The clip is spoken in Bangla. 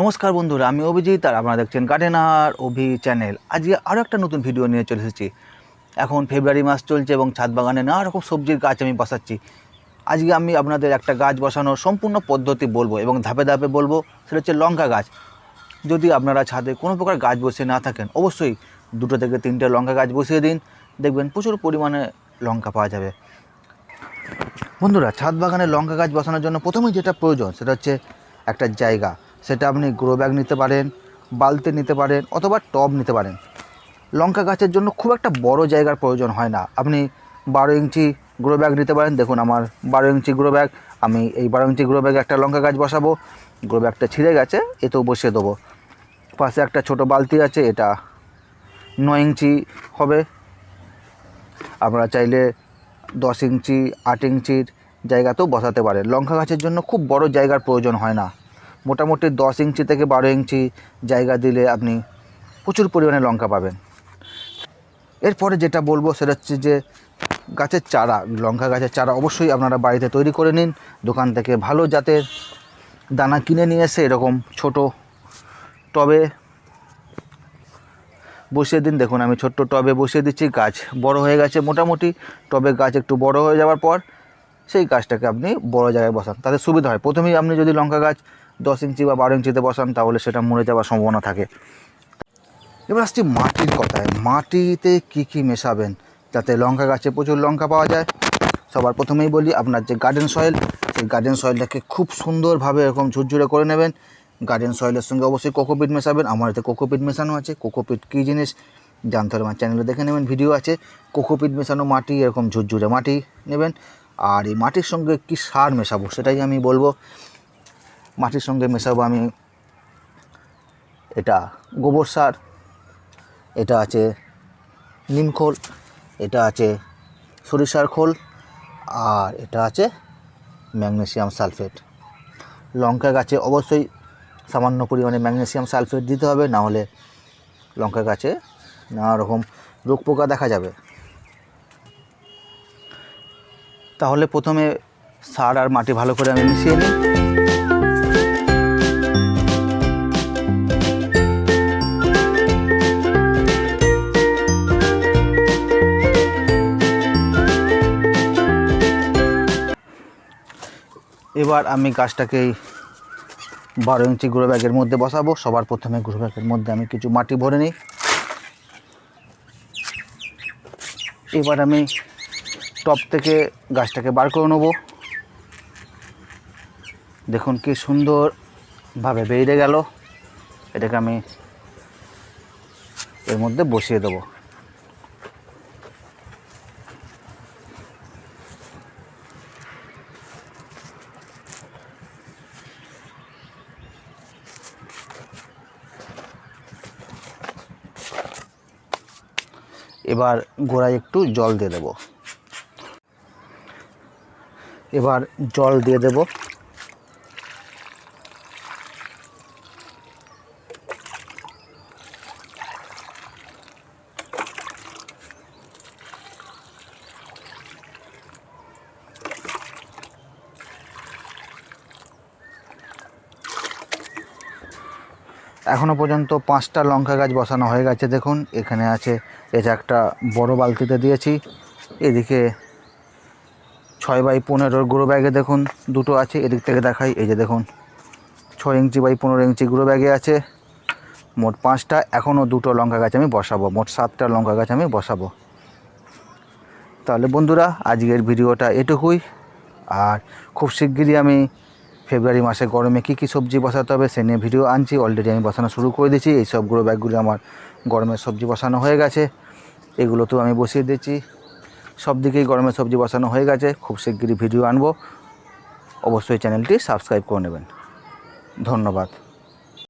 নমস্কার বন্ধুরা, আমি অভিজিৎ আর আপনারা দেখছেন গার্ডেনার অভি চ্যানেল। আজকে আরও একটা নতুন ভিডিও নিয়ে চলে এসেছি। এখন ফেব্রুয়ারি মাস চলছে এবং ছাদ বাগানে নানা রকম সবজির গাছ আমি বসাচ্ছি। আজকে আমি আপনাদের একটা গাছ বসানোর সম্পূর্ণ পদ্ধতি বলব এবং ধাপে ধাপে বলব, সেটা হচ্ছে লঙ্কা গাছ। যদি আপনারা ছাদে কোনো প্রকার গাছ বসিয়ে না থাকেন, অবশ্যই দুটো থেকে তিনটে লঙ্কা গাছ বসিয়ে দিন। দেখবেন প্রচুর পরিমাণে লঙ্কা পাওয়া যাবে। বন্ধুরা, ছাদ বাগানে লঙ্কা গাছ বসানোর জন্য প্রথমেই যেটা প্রয়োজন, সেটা হচ্ছে একটা জায়গা। সেটা আপনি গ্রো ব্যাগ নিতে পারেন, বালতি নিতে পারেন, অথবা টব নিতে পারেন। লঙ্কা গাছের জন্য খুব একটা বড় জায়গার প্রয়োজন হয় না। আপনি বারো ইঞ্চি গ্রো ব্যাগ নিতে পারেন। দেখুন আমার বারো ইঞ্চি গ্রো ব্যাগ আমি এই বারো ইঞ্চি গ্রো ব্যাগে একটা লঙ্কা গাছ বসাবো। গ্রো ব্যাগটা ছিঁড়ে গেছে, এতেও বসিয়ে দেবো। পাশে একটা ছোট বালতি আছে, এটা নয় ইঞ্চি হবে। আপনারা চাইলে দশ ইঞ্চি, আট ইঞ্চির জায়গাতেও বসাতে পারেন। লঙ্কা গাছের জন্য খুব বড় জায়গার প্রয়োজন হয় না। মোটামুটি দশ ইঞ্চি থেকে বারো ইঞ্চি জায়গা দিলে আপনি প্রচুর পরিমাণে লঙ্কা পাবেন। এরপরে যেটা বলব সেটা হচ্ছে যে গাছের চারা, লঙ্কা গাছের চারা অবশ্যই আপনারা বাড়িতে তৈরি করে নিন। দোকান থেকে ভালো জাতের দানা কিনে নিয়ে এসে এরকম ছোট টবে বসিয়ে দিন। দেখুন আমি ছোট্ট টবে বসিয়ে দিচ্ছি, গাছ বড় হয়ে গেছে মোটামুটি। টবে গাছ একটু বড় হয়ে যাওয়ার পর সেই গাছটাকে আপনি বড় জায়গায় বসান, তাতে সুবিধা হয়। প্রথমেই আপনি যদি লঙ্কা গাছ দশ ইঞ্চি বা বারো ইঞ্চিতে বসান, তাহলে সেটা মরে যাওয়ার সম্ভাবনা থাকে। এবার আসছি মাটির কথায়। মাটিতে কী কী মেশাবেন? যাতে লঙ্কা গাছে প্রচুর লঙ্কা পাওয়া যায়। সবার প্রথমেই বলি, আপনার যে গার্ডেন সয়েল সেই গার্ডেন সয়েলটাকে খুব সুন্দরভাবে এরকম ঝুরঝুরে করে নেবেন। গার্ডেন সয়েলের সঙ্গে অবশ্যই কোকোপিট মেশাবেন। আমার এতে কোকোপিট মেশানো আছে। কোকোপিট কী জিনিস? জানতে হলে আমার চ্যানেলে দেখে নেবেন ভিডিও আছে। কোকোপিট মেশানো মাটি, এরকম ঝুরঝুরে মাটি নেবেন। আর এই মাটির সঙ্গে কী সার মেশাবো, সেটাই আমি বলব। মাটির সঙ্গে মেশাবো আমি। এটা গোবর সার, এটা আছে নিম খোল, এটা আছে সরিষার খোল, আর এটা আছে ম্যাগনেসিয়াম সালফেট। লঙ্কা গাছে অবশ্যই সামান্য পরিমাণে ম্যাগনেসিয়াম সালফেট দিতে হবে, না হলে লঙ্কা গাছে নানা রকম রোগ পোকা দেখা যাবে। তাহলে প্রথমে সার আর মাটি ভালো করে আমি মিশিয়ে নিই। এবার আমি গাছটাকে বারো ইঞ্চি গুঁড়ো ব্যাগের মধ্যে বসাবো। সবার প্রথমে গুঁড়ো ব্যাগের মধ্যে আমি কিছু মাটি ভরে নিই। এবার আমি টপ থেকে গাছটাকে বার করে নেব। দেখুন কি সুন্দরভাবে বেরিয়ে গেল। এটাকে আমি এর মধ্যে বসিয়ে দেবো। এবার গোড়ায় একটু জল দিয়ে দেব। এবার জল দিয়ে দেব। এখনও পর্যন্ত পাঁচটা লঙ্কা গাছ বসানো হয়ে গেছে, দেখুন। এখানে আছে এটা একটা বড় বালতিতে দিয়েছি। এদিকে ছয় বাই পনেরোর গুঁড়ো ব্যাগে দেখুন, দুটো আছে। এদিক থেকে দেখাই, এই যে দেখুন, ছয় ইঞ্চি বাই পনেরো ইঞ্চি গুঁড়ো ব্যাগে আছে। মোট পাঁচটা এখনও দুটো লঙ্কা গাছ আমি বসাবো। মোট সাতটা লঙ্কা গাছ আমি বসাবো। তাহলে বন্ধুরা, আজকের ভিডিওটা এটুকুই। আর খুব শিগগিরই আমি ফেব্রুয়ারি মাসে গরমে কী কী সবজি বসাতে হবে সে নিয়ে ভিডিও আনছি। অলরেডি আমি বসানো শুরু করে দিয়েছি। এই সবগুলো ব্যাগগুলি আমার গরমের সবজি বসানো হয়ে গেছে। এগুলো তো আমি বসিয়ে দিচ্ছি সব দিকেই গরমের সবজি বসানো হয়ে গেছে। খুব শিগগিরই ভিডিও আনব। অবশ্যই চ্যানেলটি সাবস্ক্রাইব করে নেবেন। ধন্যবাদ।